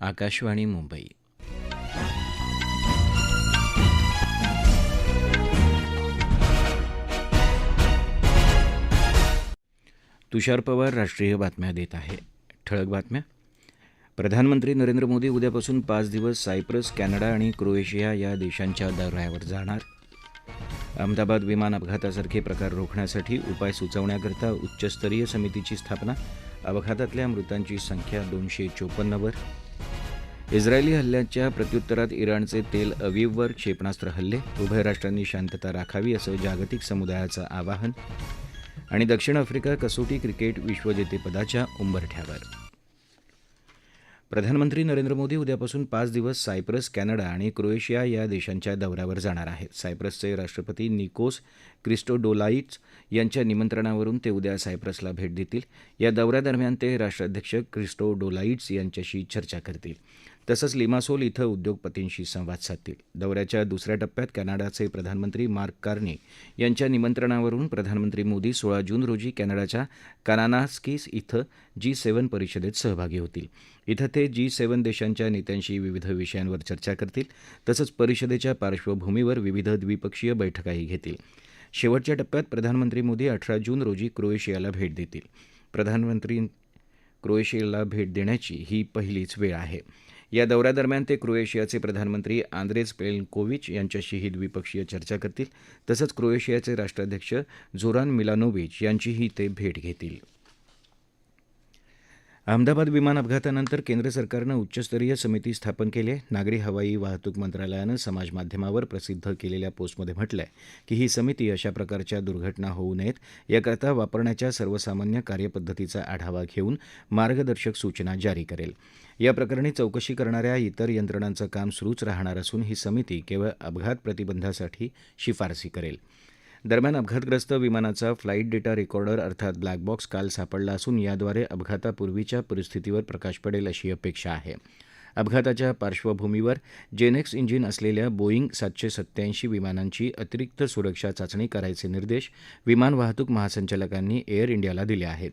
आकाशवाणी मुंबई. तुषार पवार राष्ट्रीय बातम्या देत आहे. ठळक बातम्या. प्रधानमंत्री नरेंद्र मोदी उद्यापासून पाच दिवस सायप्रस कॅनडा आणि क्रोएशिया या देशांच्या दौऱ्यावर जाणार. अहमदाबाद विमान अपघातासारखे प्रकार रोखण्यासाठी उपाय सुचवण्याकरता उच्चस्तरीय समितीची स्थापना अपघातातल्या मृतांची संख्या दोनशे चोपन्नवर. इस्रायली हल्ल्याच्या प्रत्युत्तरात इराणचे तेल अवीववर क्षेपणास्त्र हल्ले उभय राष्ट्रांनी शांतता राखावी असं जागतिक समुदायाचं आवाहन आणि दक्षिण आफ्रिका कसोटी क्रिकेट विश्वजेतेपदाच्या उंबरठ्यावर. प्रधानमंत्री नरेंद्र मोदी उद्यापासून पाच दिवस सायप्रस कॅनडा आणि क्रोएशिया या देशांच्या दौऱ्यावर जाणार आहेत. सायप्रसचे राष्ट्रपती निकोस क्रिस्टोडोलाईट्स यांच्या निमंत्रणावरून ते उद्या सायप्रसला भेट देतील. या दौऱ्यादरम्यान ते राष्ट्राध्यक्ष क्रिस्टोडोलाईट्स यांच्याशी चर्चा करतील. तसंच लिमासोल इथं उद्योगपतींशी संवाद साधतील. दौऱ्याच्या दुसऱ्या टप्प्यात कॅनडाचे प्रधानमंत्री मार्क कार्नी यांच्या निमंत्रणावरून प्रधानमंत्री मोदी सोळा जून रोजी कॅनडाच्या कानानास्कीस इथं जी सेव्हन परिषदेत सहभागी होतील. इथं ते जी सेव्हन देशांच्या नेत्यांशी विविध विषयांवर चर्चा करतील तसंच परिषदेच्या पार्श्वभूमीवर विविध द्विपक्षीय बैठकाही घेतील. शेवटच्या टप्प्यात प्रधानमंत्री मोदी अठरा जून रोजी क्रोएशियाला भेट देतील. प्रधानमंत्री क्रोएशियाला भेट देण्याची ही पहिलीच वेळ आहे. या दौऱ्यादरम्यान ते क्रोएशियाचे प्रधानमंत्री आंद्रेज पेल्कोविच यांच्याशीही द्विपक्षीय चर्चा करतील तसंच क्रोएशियाचे राष्ट्राध्यक्ष झोरान मिलानोविच यांचीही ते भेट घेतील. अहमदाबाद विमान अपघातानंतर केंद्र सरकारनं उच्चस्तरीय समिती स्थापन केली आहे. नागरी हवाई वाहतूक मंत्रालयानं समाजमाध्यमावर प्रसिद्ध केलेल्या पोस्टमध्ये म्हटलं आहे की ही समिती अशा प्रकारच्या दुर्घटना होऊ नयेत. याकरता वापरण्याच्या सर्वसामान्य कार्यपद्धतीचा आढावा घेऊन मार्गदर्शक सूचना जारी करेल. या प्रकरणी चौकशी करणाऱ्या इतर यंत्रणांचं काम सुरूच राहणार असून ही समिती केवळ अपघात प्रतिबंधासाठी शिफारसी करेल. दरम्यान अपघातग्रस्त विमानाचा फ्लाईट डेटा रेकॉर्डर अर्थात ब्लॅक बॉक्स काल सापडला असून याद्वारे अपघातापूर्वीच्या परिस्थितीवर प्रकाश पडेल अशी अपेक्षा आहे. अपघाताच्या पार्श्वभूमीवर जेनेक्स इंजिन असलेल्या बोईंग सातशे सत्त्याऐंशी विमानांची अतिरिक्त सुरक्षा चाचणी करायचे निर्देश विमान वाहतूक महासंचालकांनी एअर इंडियाला दिले आहेत.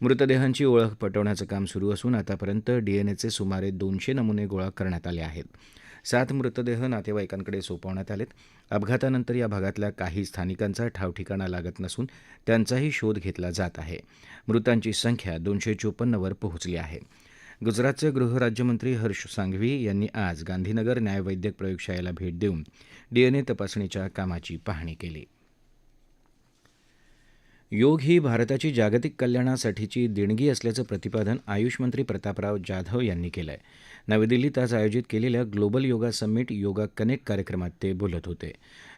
मृतदेहांची ओळख पटवण्याचं काम सुरू असून आतापर्यंत डीएनएचे सुमारे दोनशे नमुने गोळा करण्यात आले आहेत. सात मृतदेह नातेवाईकांकडे सोपवण्यात आलेत. अपघातानंतर या भागातल्या काही स्थानिकांचा ठावठिकाणा लागत नसून त्यांचाही शोध घेतला जात आहे. मृतांची संख्या दोनशे चोपन्नवर पोहोचली आहे. गुजरातचे गृहराज्यमंत्री हर्ष सांघवी यांनी आज गांधीनगर न्यायवैद्यक प्रयोगशाळेला भेट देऊन डीएनए तपासणीच्या कामाची पाहणी केली. योग ही भारताची जागतिक कल्याणासाठीची देणगी असल्याचं प्रतिपादन आयुष मंत्री प्रतापराव जाधव यांनी केलं आहे नवी दिल्लीत आज आयोजित केलेल्या global yoga summit yoga connect कार्यक्रमात ते बोलत होते.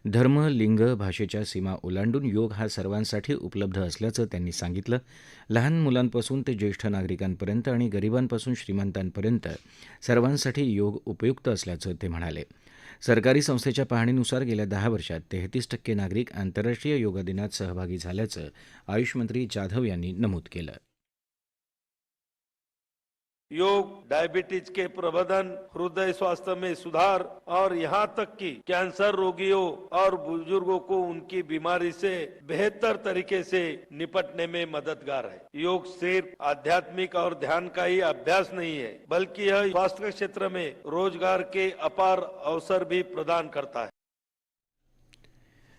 धर्म लिंग भाषेच्या सीमा ओलांडून योग हा सर्वांसाठी उपलब्ध असल्याचं त्यांनी सांगितलं. लहान मुलांपासून ते ज्येष्ठ नागरिकांपर्यंत आणि गरिबांपासून श्रीमंतांपर्यंत सर्वांसाठी योग उपयुक्त असल्याचं ते म्हणाले. सरकारी संस्थेच्या पाहणीनुसार गेल्या दहा वर्षात तेहतीस टक्के नागरिक आंतरराष्ट्रीय योग दिनात सहभागी झाल्याचं आयुष मंत्री जाधव यांनी नमूद केलं. योग डायबिटीज़ के प्रबंधन, हृदय स्वास्थ्य में सुधार और यहाँ तक कि कैंसर रोगियों और बुज़ुर्गों को उनकी बीमारी से बेहतर तरीके से निपटने में मददगार है। योग सिर्फ़ आध्यात्मिक और ध्यान का ही अभ्यास नहीं है, बल्कि यह स्वास्थ्य क्षेत्र में रोज़गार के अपार अवसर भी प्रदान करता है।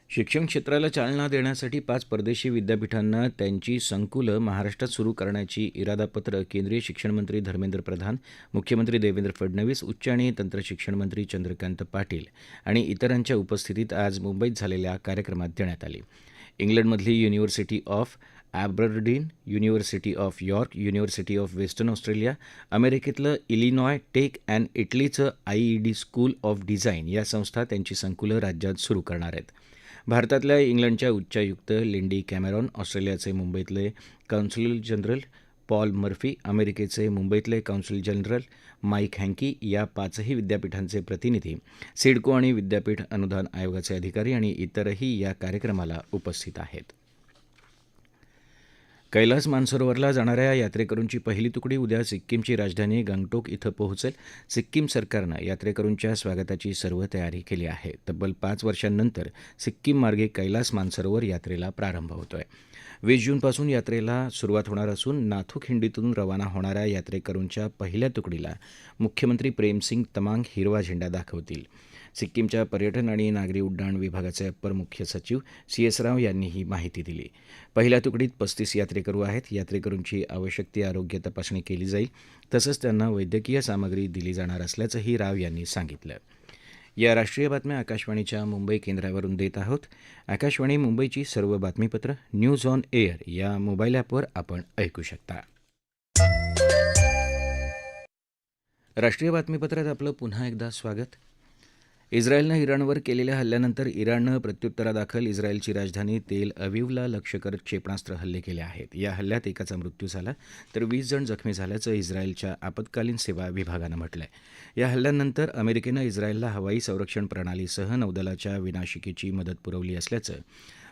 शिक्षण क्षेत्राला चालना देण्यासाठी पाच परदेशी विद्यापीठांना त्यांची संकुलं महाराष्ट्रात सुरू करण्याची इरादापत्र केंद्रीय शिक्षणमंत्री धर्मेंद्र प्रधान मुख्यमंत्री देवेंद्र फडणवीस उच्च आणि तंत्रशिक्षण मंत्री चंद्रकांत पाटील आणि इतरांच्या उपस्थितीत आज मुंबईत झालेल्या कार्यक्रमात देण्यात आली. इंग्लंडमधली university of Aberdeen university of York university of western Australia अमेरिकेतलं Illinois tech and इटलीचं आयईडी स्कूल ऑफ डिझाईन या संस्था त्यांची संकुलं राज्यात सुरू करणार आहेत. भारतातल्या इंग्लंडच्या उच्चायुक्त लिंडी कॅमेरॉन ऑस्ट्रेलियाचे मुंबईतले कौन्सुल जनरल पॉल मर्फी अमेरिकेचे मुंबईतले कौन्सुल जनरल माईक हँकी या पाचही विद्यापीठांचे प्रतिनिधी सिडको आणि विद्यापीठ अनुदान आयोगाचे अधिकारी आणि इतरही या कार्यक्रमाला उपस्थित आहेत. कैलास मानसरोवरला जाणाऱ्या यात्रेकरूंची पहिली तुकडी उद्या सिक्कीमची राजधानी गंगटोक इथं पोहोचेल. सिक्कीम सरकारनं यात्रेकरूंच्या स्वागताची सर्व तयारी केली आहे. तब्बल पाच वर्षांनंतर सिक्कीम मार्गे कैलास मानसरोवर यात्रेला प्रारंभ होतोय. वीस जूनपासून यात्रेला सुरुवात होणार असून नाथू खिंडीतून रवाना होणाऱ्या यात्रेकरूंच्या पहिल्या तुकडीला मुख्यमंत्री प्रेमसिंग तमांग हिरवा झेंडा दाखवतील. सिक्कीमच्या पर्यटन आणि नागरी उड्डाण विभागाचे अप्पर मुख्य सचिव सी एस राव यांनी ही माहिती दिली. पहिल्या तुकडीत पस्तीस यात्रेकरू आहेत. यात्रेकरूंची आवश्यक ती आरोग्य तपासणी केली जाईल. तसंच त्यांना वैद्यकीय सामग्री दिली जाणार असल्याचंही राव यांनी सांगितलं. या राष्ट्रीय बातम्या आकाशवाणीच्या मुंबई केंद्रावरून देत आहोत. आकाशवाणी मुंबईची सर्व बातमीपत्र न्यूज ऑन एअर या मोबाईल ॲपवर आपण ऐकू शकता. राष्ट्रीय बातमीपत्रात आपलं पुन्हा एकदा स्वागत. इस्रायलनं इराणवर केलेल्या हल्ल्यानंतर इराणनं प्रत्युत्तरादाखल इस्रायलची राजधानी तेल अविवला लक्ष्य करत क्षेपणास्त्र हल्ले केले आहेत. या हल्ल्यात एकाचा मृत्यू झाला तर वीस जण जखमी झाल्याचं इस्रायलच्या आपत्कालीन सेवा विभागानं म्हटलंय. या हल्ल्यानंतर अमेरिकेनं इस्रायलला हवाई संरक्षण प्रणालीसह नौदलाच्या विनाशिकेची मदत पुरवली असल्याचं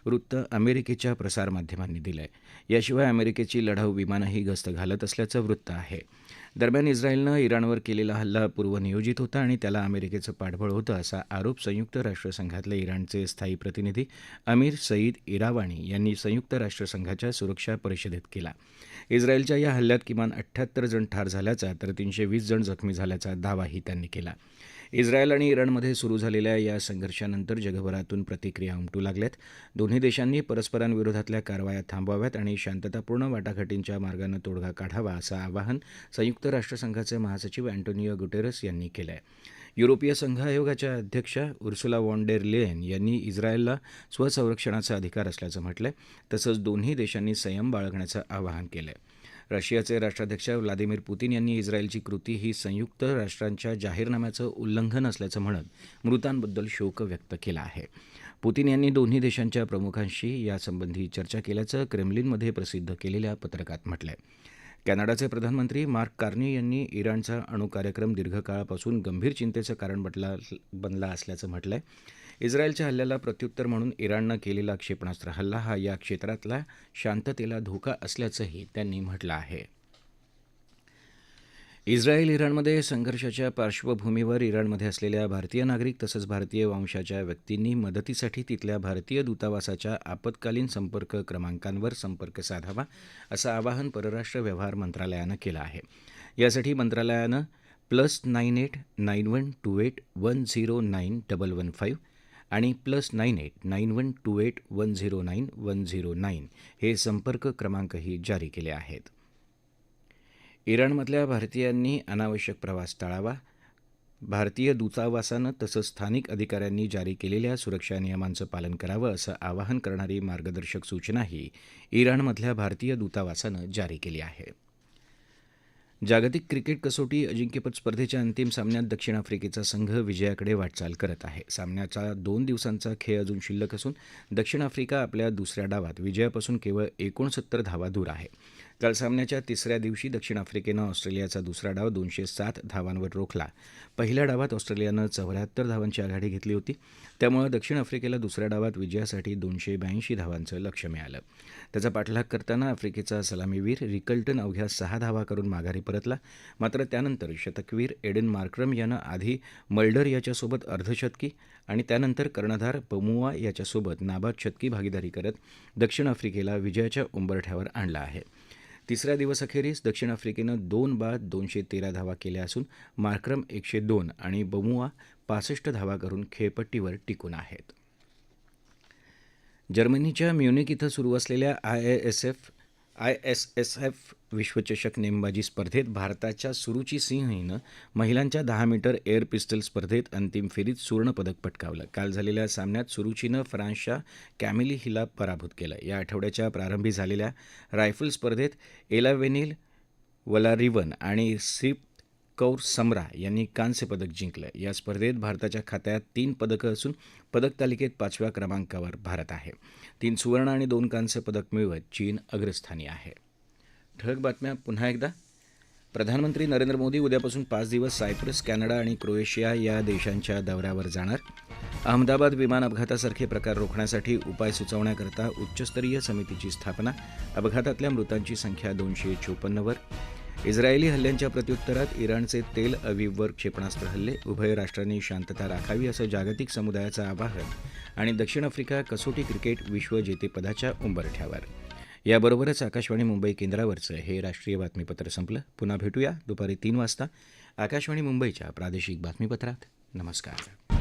वृत्त अमेरिकेच्या प्रसारमाध्यमांनी दिलंय. याशिवाय अमेरिकेची लढाऊ विमानंही गस्त घालत असल्याचं वृत्त आहे. दरम्यान इस्रायलनं इराणवर केलेला हल्ला पूर्वनियोजित होता आणि त्याला अमेरिकेचं पाठबळ होतं असा आरोप संयुक्त राष्ट्रसंघातले इराणचे स्थायी प्रतिनिधी अमीर सईद इरावाणी यांनी संयुक्त राष्ट्रसंघाच्या सुरक्षा परिषदेत केला. इस्रायलच्या या हल्ल्यात किमान अठ्ठ्याहत्तर जण ठार झाल्याचा तर तीनशे वीस जण जखमी झाल्याचा दावाही त्यांनी केला. इस्रायल आणि इराणमध्ये सुरू झालेल्या या संघर्षानंतर जगभरातून प्रतिक्रिया उमटू लागल्यात. दोन्ही देशांनी परस्परांविरोधातल्या कारवाया थांबवाव्यात आणि शांततापूर्ण वाटाघाटींच्या मार्गानं तोडगा काढावा असं आवाहन संयुक्त राष्ट्रसंघाचे महासचिव अँटोनियो गुटेरस यांनी केलं आहे युरोपीय संघ आयोगाच्या अध्यक्षा उर्सुला वॉन डेर लेन यांनी इस्रायलला स्वसंरक्षणाचा अधिकार असल्याचं म्हटलंय. तसंच दोन्ही देशांनी संयम बाळगण्याचं आवाहन केलंय. रशियाचे राष्ट्राध्यक्ष व्लादिमीर पुतीन यांनी इस्रायलची कृती ही संयुक्त राष्ट्रांच्या जाहीरनाम्याचं उल्लंघन असल्याचं म्हणत मृतांबद्दल शोक व्यक्त केला आहे. पुतीन यांनी दोन्ही देशांच्या प्रमुखांशी यासंबंधी चर्चा केल्याचं क्रेमलिनमध्ये प्रसिद्ध केलेल्या पत्रकात म्हटलंय. कॅनडाचे प्रधानमंत्री मार्क कार्नी यांनी इराणचा अणुकार्यक्रम दीर्घकाळापासून गंभीर चिंतेचं कारण बटला बनला असल्याचं म्हटलं आहे इस्रायलच्या हल्ल्याला प्रत्युत्तर म्हणून इराणनं केलेला क्षेपणास्त्र हल्ला हा या क्षेत्रातल्या शांततेला धोका असल्याचंही त्यांनी म्हटलं आहे. इस्रायल इराणमध्ये संघर्षाच्या पार्श्वभूमीवर इराणमध्ये असलेल्या भारतीय नागरिक तसंच भारतीय वंशाच्या व्यक्तींनी मदतीसाठी तिथल्या भारतीय दूतावासाच्या आपत्कालीन संपर्क क्रमांकांवर संपर्क साधावा असं आवाहन परराष्ट्र व्यवहार मंत्रालयानं केलं आहे. यासाठी मंत्रालयानं plus nine eight nine one two eight one zero nine double one five आणि plus nine eight nine one two eight one zero nine one zero nine हे संपर्क क्रमांकही जारी केले आहेत. इराणमधल्या भारतीयांनी अनावश्यक प्रवास टाळावा. भारतीय दूतावासानं तसंच स्थानिक अधिकाऱ्यांनी जारी केलेल्या सुरक्षा नियमांचं पालन करावं असं आवाहन करणारी मार्गदर्शक सूचनाही इराणमधल्या भारतीय दूतावासानं जारी केली आहे. जागतिक क्रिकेट कसोटी अजिंक्यपद स्पर्धेच्या अंतिम सामन्यात दक्षिण आफ्रिकेचा संघ विजयाकडे वाटचाल करत आहे. सामन्याचा दोन दिवसांचा खेळ अजून शिल्लक असून दक्षिण आफ्रिका आपल्या दुसऱ्या डावात. विजयापासून केवळ एकोणसत्तर धावा दूर आहे. काल सामन्याच्या तिसऱ्या दिवशी दक्षिण आफ्रिकेनं ऑस्ट्रेलियाचा दुसरा डाव दोनशे सात धावांवर रोखला. पहिल्या डावात ऑस्ट्रेलियानं चौऱ्याहत्तर धावांची आघाडी घेतली होती. त्यामुळे दक्षिण आफ्रिकेला दुसऱ्या डावात विजयासाठी दोनशे ब्याऐंशी धावांचं लक्ष मिळालं. त्याचा पाठलाग करताना आफ्रिकेचा सलामीवीर रिकल्टन अवघ्या सहा धावा करून माघारी परतला. मात्र त्यानंतर शतकवीर एडन मार्क्रम यानं आधी मल्डर याच्यासोबत अर्धशतकी आणि त्यानंतर कर्णधार पमुआ याच्यासोबत नाबाद शतकी भागीदारी करत दक्षिण आफ्रिकेला विजयाच्या उंबरठ्यावर आणलं आहे. तिसऱ्या दिवसअखेरीस दक्षिण आफ्रिकेनं दोन बाद दोनशे तेरा धावा केल्या असून मार्क्रम एकशे दोन आणि बमुआ पासष्ट धावा करून खेळपट्टीवर टिकून आहेत. जर्मनीच्या म्युनिक इथं सुरू असलेल्या I S F I S S F विश्वचषक नेमबाजी स्पर्धेत भारताच्या सुरुची सिंह हिनं महिलांच्या दहा मीटर एअर पिस्टल स्पर्धेत अंतिम फेरीत सुवर्णपदक पटकावलं. काल झालेल्या सामन्यात सुरुचीनं फ्रान्सच्या कॅमिली हिला पराभूत केलं. या आठवड्याच्या प्रारंभी झालेल्या रायफल स्पर्धेत एलावेनिल वलारिवन आणि सिप कौर समरा यांनी कांस्य पदक जिंकलं. या स्पर्धेत भारताच्या खात्यात तीन पदकं असून पदक तालिकेत पाचव्या क्रमांकावर भारत आहे. तीन सुवर्ण आणि दोन कांस्य पदक मिळवत चीन अग्रस्थानी आहे. ठळक बातम्या पुन्हा एकदा. प्रधानमंत्री नरेंद्र मोदी उद्यापासून पाच दिवस सायप्रस कॅनडा आणि क्रोएशिया या देशांच्या दौऱ्यावर जाणार. अहमदाबाद विमान अपघातासारखे प्रकार रोखण्यासाठी उपाय सुचवण्याकरता उच्चस्तरीय समितीची स्थापना. अपघातातल्या मृतांची संख्या दोनशे चोपन्नवर. इस्रायली हल्ल्यांच्या प्रत्युत्तरात इराणचे तेल अवीववर क्षेपणास्त्र हल्ले उभय राष्ट्रांनी शांतता राखावी असं जागतिक समुदायाचं आवाहन आणि दक्षिण आफ्रिका कसोटी क्रिकेट विश्वजेतेपदाच्या उंबरठ्यावर. याबरोबरच आकाशवाणी मुंबई केंद्रावरचं हे राष्ट्रीय बातमीपत्र संपलं. पुन्हा भेटूया दुपारी तीन वाजता. आकाशवाणी मुंबईच्या प्रादेशिक बातमीपत्रात. नमस्कार.